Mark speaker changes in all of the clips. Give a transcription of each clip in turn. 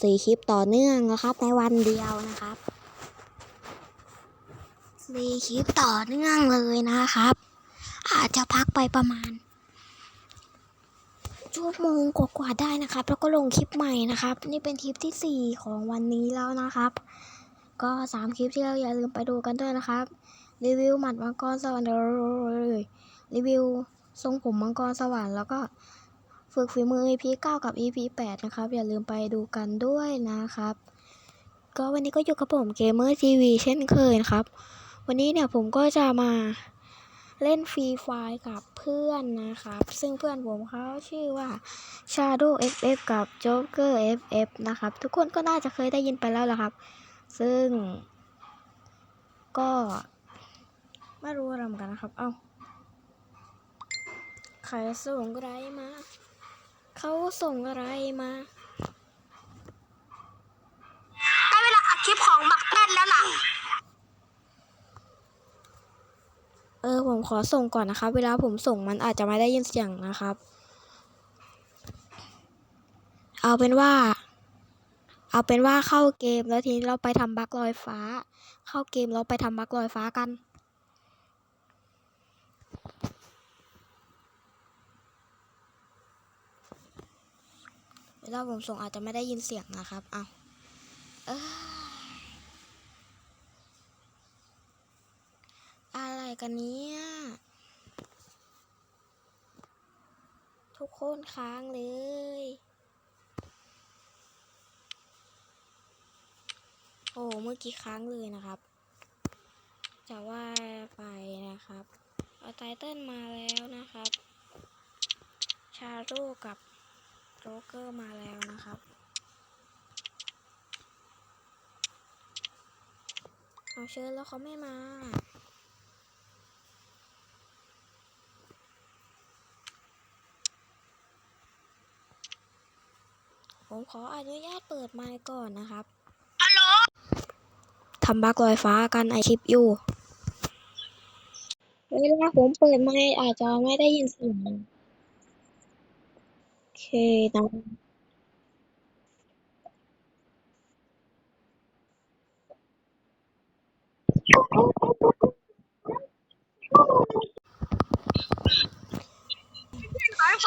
Speaker 1: สี่คลิปต่อเนื่องนะครับ ในวันเดียวนะครับสี่คลิปต่อเนื่องเลยนะครับ อาจจะพักไปประมาณ ชั่วโมงกว่าๆได้นะครับ แล้วก็ลงคลิปใหม่นะครับ นี่เป็นคลิปที่สี่ของวันนี้แล้วนะครับ ก็สามคลิปที่เราอย่าลืมไปดูกันด้วยนะครับรีวิวหมัดมังกรสวรรค์เลยรีวิวทรงผมมังกรสวรรค์แล้วก็ ฝึกฝีมือ EP 9 กับ EP 8 นะครับ อย่าลืมไปดูกันด้วยนะครับ ก็วันนี้ก็อยู่กับผมเกมเมอร์ทีวีเช่นเคยนะครับ วันนี้เนี่ยผมก็จะมาเล่นฟรีไฟกับเพื่อนนะครับ ซึ่งเพื่อนผมเขาชื่อว่า Shadow FF กับ Joker FF นะครับ ทุกคนก็น่าจะเคยได้ยินไปแล้วละครับ ซึ่ง ก็ไม่รู้อะไรเหมือนกันนะครับ เอ้าใครส่งไรมา เขาส่งอะไรมา
Speaker 2: ได้เวลาอัดคลิปของหมักแป้นแล้วล่ะ
Speaker 1: เออผมขอส่งก่อนนะครับ เวลาผมส่งมันอาจจะไม่ได้ยินเสียงนะครับ เอาเป็นว่า เอาเป็นว่าเข้าเกมแล้วทีนี้เราไปทำบั๊กลอยฟ้า เข้าเกมแล้วไปทำบั๊กลอยฟ้ากัน เวลาผมส่งอาจจะไม่ได้ยินเสียงนะครับ เอาเอ้ยอะไรกันเนี้ยทุกคนค้างเลย โอ้เมื่อกี้ค้างเลยนะครับ จะว่าไปนะครับเอาไตเติ้ลมาแล้วนะครับ ชาโร่กับ โจ๊กเกอร์มาแล้วนะครับ เอาเชิญแล้วเขาไม่มาผมขออนุญาตเปิดไมค์ก่อนนะครับ
Speaker 2: ฮัลโหล
Speaker 1: ทำบักลอยฟ้ากันไอคลิปอยู่ เวลาผมเปิดไมค์อาจจะไม่ได้ยินเสียงโอ เคนะ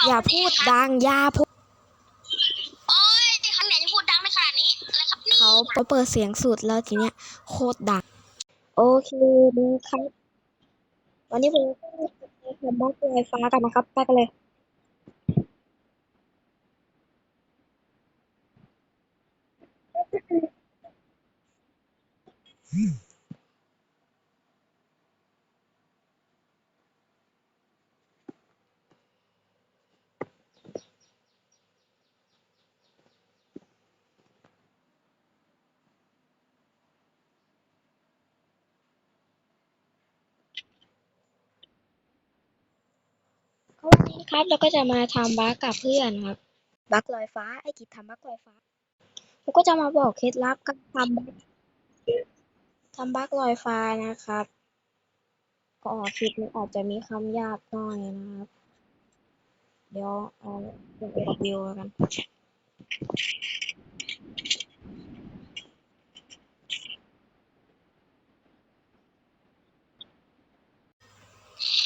Speaker 1: อย่าพูดดังอย่าพูด
Speaker 2: โอ้ยคันไหนจะพูดดังในขนาดนี้อะไรครับนี่
Speaker 1: เขาเปิดเสียงสุดแล้วทีเนี้ยโคตรดัง โอเคดีครับ วันนี้ผมก็จะทำบักลอยฟ้ากันนะครับ ไปกันเลย ก็วันนี้ ครับเราก็จะมาทำบัคกับเพื่อนครับ บัคลอยฟ้า ไอ้กิจทำบัคลอยฟ้า ผมก็จะมาบอกเคล็ดลับการทำทำบัคลอยฟ้านะครับ ก็คลิปนี้อาจจะมีคำหยาบหน่อยนะครับ เดี๋ยวเอาเปิดกับวิวกัน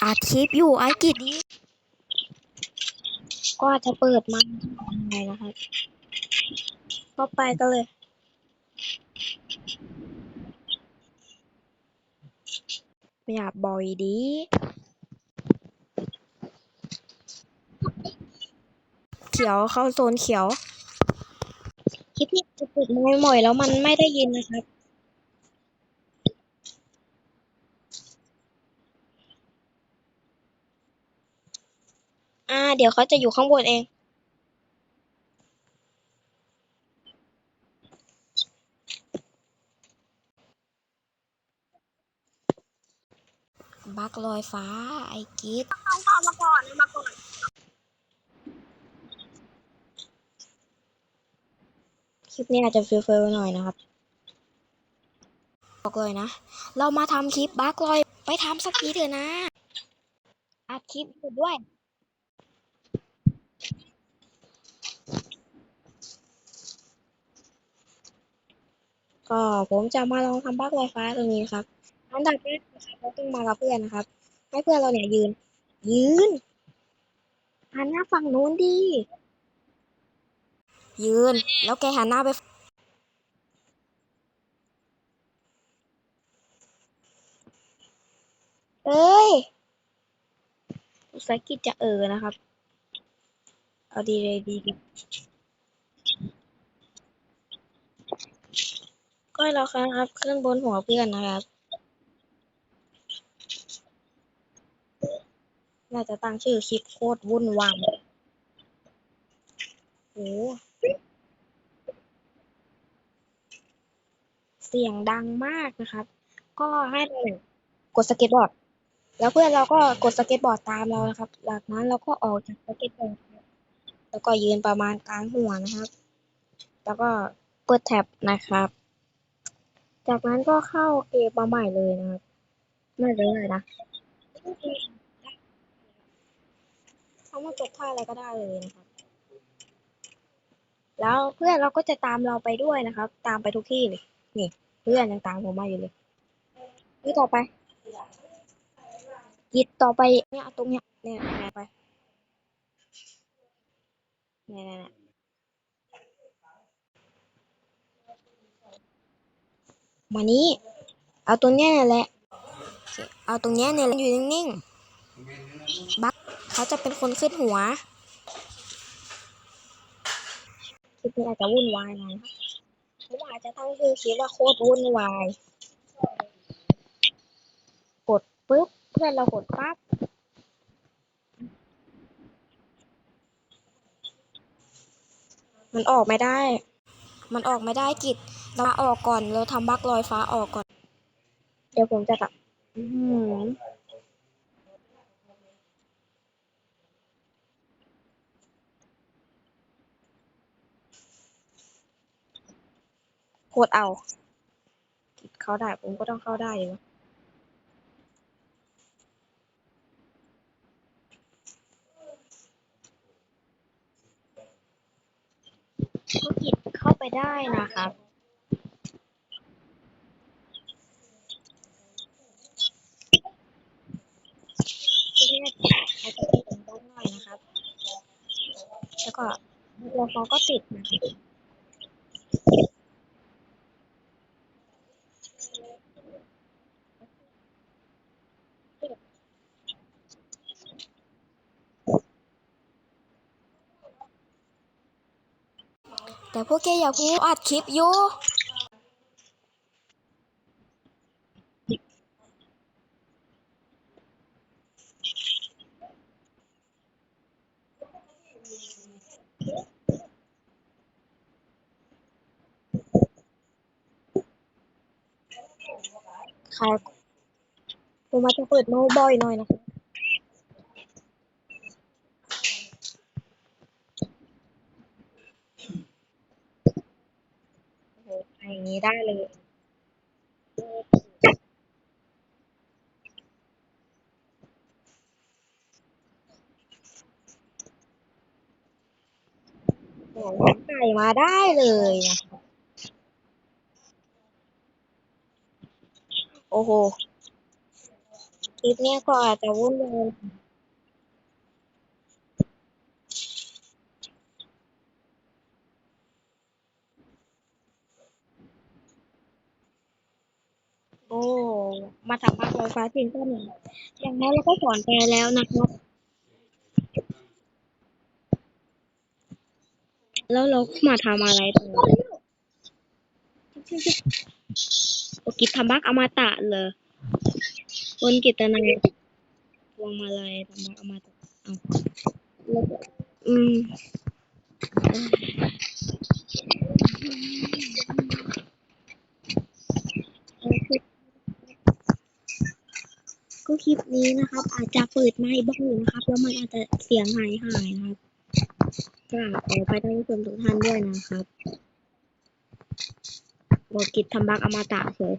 Speaker 1: อาคลิปอยู่ไอ้กิจนี้ก็อาจจะเปิดมาหน่อยนะครับ ก็ไปกันเลย ไม่อย่าบ่อยดีเขียวเข้าโซนเขียว คลิปนี้จะปิดไม่หมอยแล้วมันไม่ได้ยินนะครับอ่า เดี๋ยวเขาจะอยู่ข้างบนเอง บักลอยฟ้า ไอ้กิด
Speaker 2: เอาเอามาก่อนเอามาก่อน
Speaker 1: คลิปนี้อาจจะเฟลๆหน่อยนะครับบอกเลยนะ เรามาทำคลิปบักลอยไปทำสักทีเถอะนะ อัดคลิปอยู่ด้วยก็ผมจะมาลองทำบั๊กลอยฟ้าตรงนี้ครับ อันดับแรกนะครับเราต้องมากับเพื่อนนะครับ ให้เพื่อนเราเนี่ยยืน ยืนหันหน้าฝั่งนู้นดียืน แล้วแกหันหน้าไป เอ้ยภาษากฤษจะเออนะครับ เอาดีเลยดีดีก็เราครับ ขึ้นบนหัวเพื่อนนะครับาจะตั้งชื่อคลิปโคตรวุ่นวายโอ้เสียงดังมากนะครับ ก็ให้เรากดสเก็ตบอร์ด แล้วเพื่อนเราก็กดสเก็ตบอร์ดตามเรานะครับจากนั้นเราก็ออกจากสเก็ตบอร์ดแล้วก็ยืนประมาณกลางหัวนะครับ แล้วก็เปิดแท็บนะครับ จากนั้นก็เข้าเกมมาใหม่เลยนะครับน่าจะเลยนะ เขามาจบท่าอะไรก็ได้เลยนะครับ แล้วเพื่อนเราก็จะตามเราไปด้วยนะครับ ตามไปทุกที่เลยนี่ เพื่อนยังตามผมมาอยู่เลยนี่ต่อไปกิดต่อไปเนี่ยตรงเนี้ยเนี่ยเนี่ยไปเนี่ยเนี่ยเนี่ยมานี้ เอาตรงเนี้ยแหละ เอาตรงเนี้ยเนี่ยอยู่นิ่งๆ บ เขาจะเป็นคนขึ้นหัวคลิปนี้อาจจะวุ่นวายหน่อยนะครับผมอาจจะตั้งชื่อคลิปว่าโคตรวุ่นวาย กดปุ๊บ เพื่อนเรากดปั๊บมันออกไม่ได้ มันออกไม่ได้กิจเราออกก่อน เราทำบั๊กลอยฟ้าออกก่อน เดี๋ยวผมจะตัดอื้อหื อโคตรเอากิจเข้าได้ ผมก็ต้องเข้าได้อยู่ก็กิจเข้าไปได้นะครับที่นี่อาจจะเป็นบ้านหน่อยนะครับ แล้วก็ตัวฟอก็ติดนะครับ แต่พวกแกอย่าพูดอัดคลิปอยู่ค่ะผมอาจะเปิดโน้ตบ่อยหน่อยนะคะโอ้โหอย่างนี้ ได้เลยโอ้โหไก่มาได้เลยนะโอ้โห คลิปเนี้ยก็อาจจะวุ่นวายโอ้ มาทำมากเลยฟ้าจริงก็หนึ่งอย่างน้อยเราก็สอนไปแล้วนะครับ แล้วเรามาทำอะไรต่อโอกิจทำบักอมตะเลยคนกิตนายวงมาลัยทำบักอมตะเอาแล้วก็อืม ก็ค ลิปนี้นะครับ อาจจะเปิดไม่บ้างนะครับ แล้วมันอาจจะเสียงหายหายครับก็ขอไปท่านผู้ชมทุกท่านด้วยนะครับบอกิจทำบักอมตะเฉย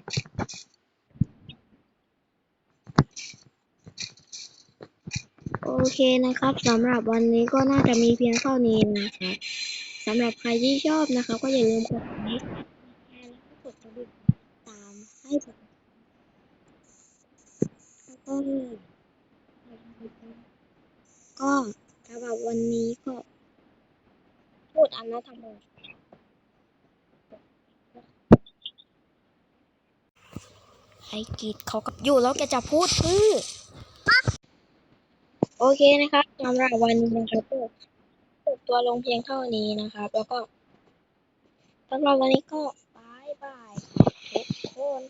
Speaker 1: โอเคนะครับสำหรับวันนี้ก็น่าจะมีเพียงเท่านี้นะครับสำหรับใครที่ชอบนะครับ ก็อย่าลืมกดไลค์แชร์แล้วก็กดระตามให้ผม ก็ก็สำหรับวันนี้ก็ พูดอันนะทั้งหมดไอ้กีดเขากับอยู่แล้วแกจะพูดพื้อโอเคนะครับสำหรับวันนี้นะครับก็จบตัวลงเพียงเท่านี้นะครับ แล้วก็สำหรับวันนี้ก็บายบายทุกคน